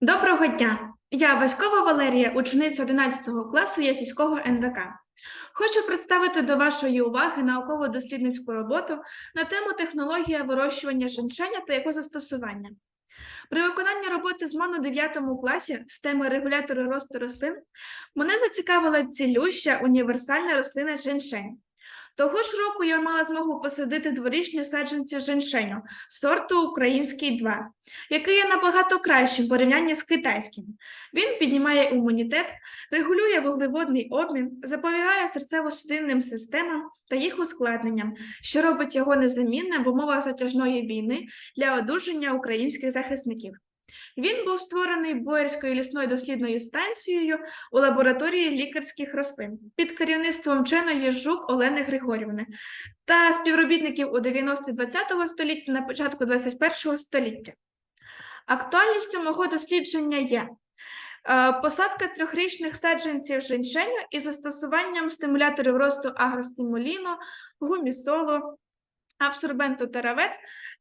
Доброго дня! Я Васькова Валерія, учениця 11 класу Ясільського НВК. Хочу представити до вашої уваги науково-дослідницьку роботу на тему технологія вирощування женьшеня та його застосування. При виконанні роботи з МАНу 9 класі з теми регулятори росту рослин мене зацікавила цілюща універсальна рослина женьшень. Того ж року я мала змогу посадити дворічні саджанці женьшеню сорту український 2, який є набагато кращим в порівнянні з китайським. Він піднімає імунітет, регулює вуглеводний обмін, запобігає серцево-судинним системам та їх ускладненням, що робить його незамінним в умовах затяжної війни для одужання українських захисників. Він був створений Боярською лісною дослідною станцією у лабораторії лікарських рослин під керівництвом вченої Жук Олени Григорівни та співробітників у 90-20 столітті на початку 21 століття. Актуальністю мого дослідження є е, посадка трьохрічних саджанців женьшеню із застосуванням стимуляторів росту агростимуліну, гумісолу, абсорбенту теравет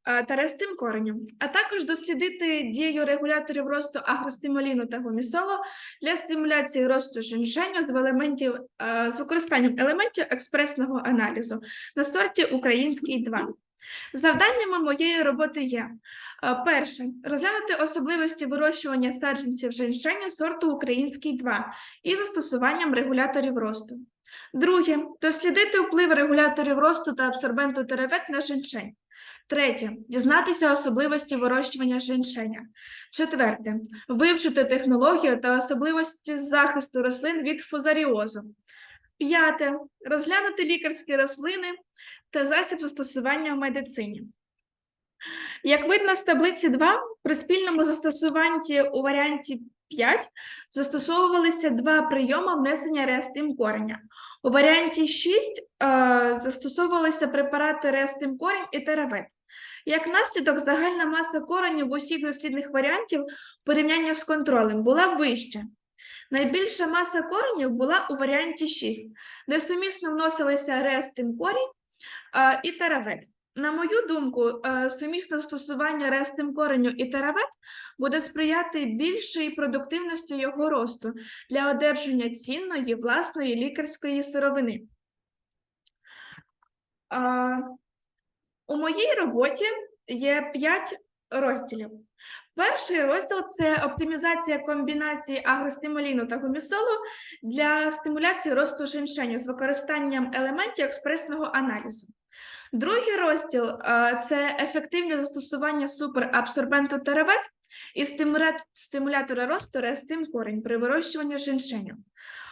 е, та рестим кореню, а також дослідити дію регуляторів росту агростимуліну та гумісолу для стимуляції росту женьшеню з елементів е, з використанням елементів експресного аналізу на сорті український 2. Завданнями моєї роботи є е, перше розглянути особливості вирощування саджанців женьшеню сорту український 2 із застосуванням регуляторів росту. Друге дослідити вплив регуляторів росту та абсорбенту теревет на женьшень. Третє дізнатися особливості вирощування женьшеня. Четверте вивчити технологію та особливості захисту рослин від фузаріозу. П'яте розглянути лікарські рослини та засіб застосування в медицині. Як видно з таблиці 2, при спільному застосуванні у варіанті 5 застосовувалися два прийоми внесення реастим кореня. У варіанті 6 е, застосовувалися препарати реастим корінь і теравет. Як наслідок, загальна маса коренів в усіх дослідних варіантів в порівнянні з контролем була вища. Найбільша маса коренів була у варіанті 6, де сумісно вносилися реастим корінь е, і теравет. На мою думку, е, сумісне застосування рестим кореню і теравет буде сприяти більшій продуктивності його росту для одержання цінної власної лікарської сировини. У моїй роботі є 5 розділів. Перший розділ це оптимізація комбінації агростимуліну та гумісолу для стимуляції росту женьшеню з використанням елементів експресного аналізу. Другий розділ е, це ефективне застосування суперабсорбенту теревет і стимулятора росту рестим корень при вирощуванні женьшеню.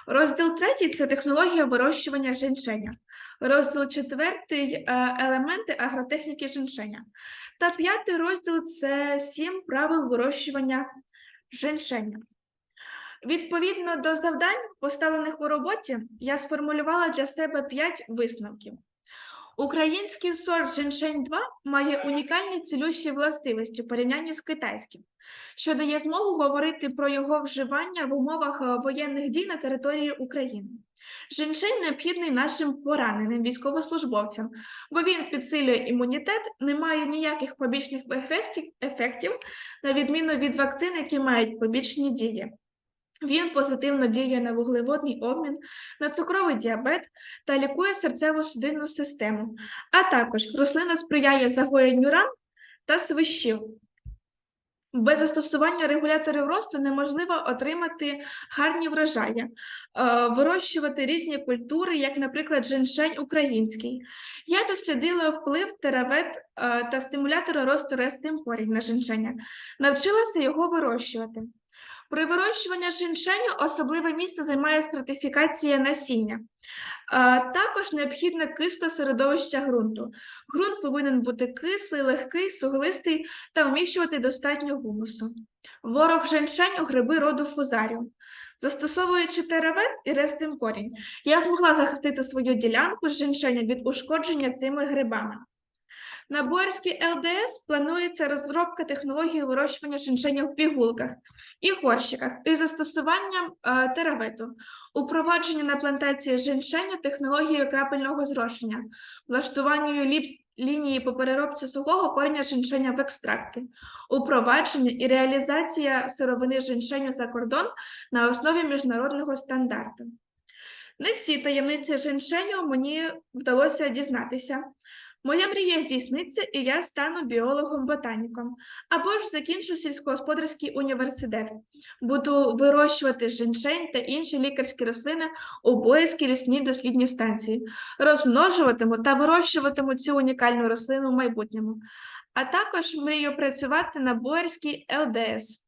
Розділ третій це технологія вирощування женьшеня. Розділ четвертий е, елементи агротехніки женьшеня. Та п'ятий розділ це сім правил вирощування женьшеня. Відповідно до завдань, поставлених у роботі, я сформулювала для себе п'ять висновків. Український сорт женьшень 2 має унікальні цілющі властивості в порівнянні з китайським, що дає змогу говорити про його вживання в умовах е, воєнних дій на території України. Женьшень необхідний нашим пораненим військовослужбовцям, бо він підсилює імунітет, не має ніяких побічних ефектів, на відміну від вакцин, які мають побічні дії. Він позитивно діє на вуглеводний обмін, на цукровий діабет та лікує серцево-судинну систему, а також рослина сприяє загоєнню ран та свищів. Без застосування регуляторів росту неможливо отримати гарні врожаї, е, вирощувати різні культури, як, наприклад, женшень український. Я дослідила вплив теравет е, та стимулятора росту рестим на женшеня, навчилася його вирощувати. При вирощуванні женьшеню особливе місце займає стратифікація насіння. Також необхідне кисле середовище ґрунту. Ґрунт повинен бути кислий, легкий, суглистий та вміщувати достатньо гумусу. Ворог женьшеню гриби роду фузарію. Застосовуючи теравет і рестим корінь, я змогла захистити свою ділянку з женьшеня від ушкодження цими грибами. На Боярській ЛДС планується розробка технології вирощування женьшеня в пігулках і горщиках із застосуванням е, теравету, упровадження на плантації женьшеня технологією крапельного зрошення, влаштуванню лінії по переробці сухого кореня женьшеня в екстракти, упровадження і реалізація сировини женьшеню за кордон на основі міжнародного стандарту. Не всі таємниці женьшеню мені вдалося дізнатися. Моя мрія здійсниться, і я стану біологом-ботаніком, або ж закінчу сільськогосподарський університет. Буду вирощувати женьшень та інші лікарські рослини у Боївській лісній дослідній станції, розмножуватиму та вирощуватиму цю унікальну рослину в майбутньому. А також мрію працювати на Боярській ЛДС.